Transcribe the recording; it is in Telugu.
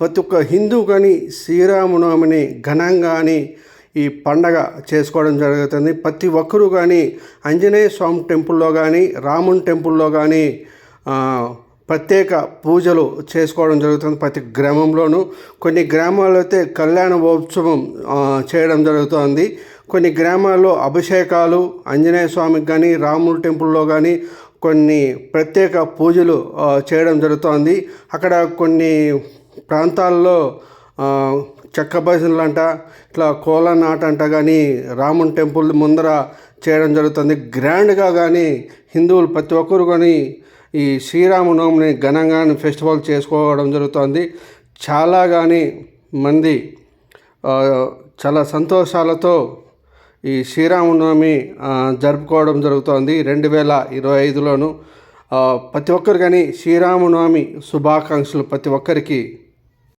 ప్రతి ఒక్క హిందూ కానీ శ్రీరామనవమిని ఘనంగాని ఈ పండగ చేసుకోవడం జరుగుతుంది. ప్రతి ఒక్కరూ కానీ ఆంజనేయ స్వామి టెంపుల్లో కానీ రాముని టెంపుల్లో కానీ ప్రత్యేక పూజలు చేసుకోవడం జరుగుతుంది ప్రతి గ్రామంలోనూ. కొన్ని గ్రామాల్లో అయితే కళ్యాణ ఉత్సవం చేయడం జరుగుతుంది. కొన్ని గ్రామాల్లో అభిషేకాలు ఆంజనేయ స్వామికి కానీ రాముల టెంపుల్లో కానీ కొన్ని ప్రత్యేక పూజలు చేయడం జరుగుతోంది. అక్కడ కొన్ని ప్రాంతాల్లో చెక్క భజనలు అంట ఇట్లా కోలనాట అంట కానీ రాముని టెంపుల్ ముందర చేయడం జరుగుతుంది. గ్రాండ్గా కానీ హిందువులు ప్రతి ఒక్కరు కానీ ఈ శ్రీరామనవమిని ఘనంగా ఫెస్టివల్ చేసుకోవడం జరుగుతుంది. చాలా కానీ మంది చాలా సంతోషాలతో ఈ శ్రీరామనవమి జరుపుకోవడం జరుగుతోంది. రెండు వేల ఇరవై ఐదులోను ప్రతి ఒక్కరు కానీ శ్రీరామనవమి శుభాకాంక్షలు ప్రతి ఒక్కరికి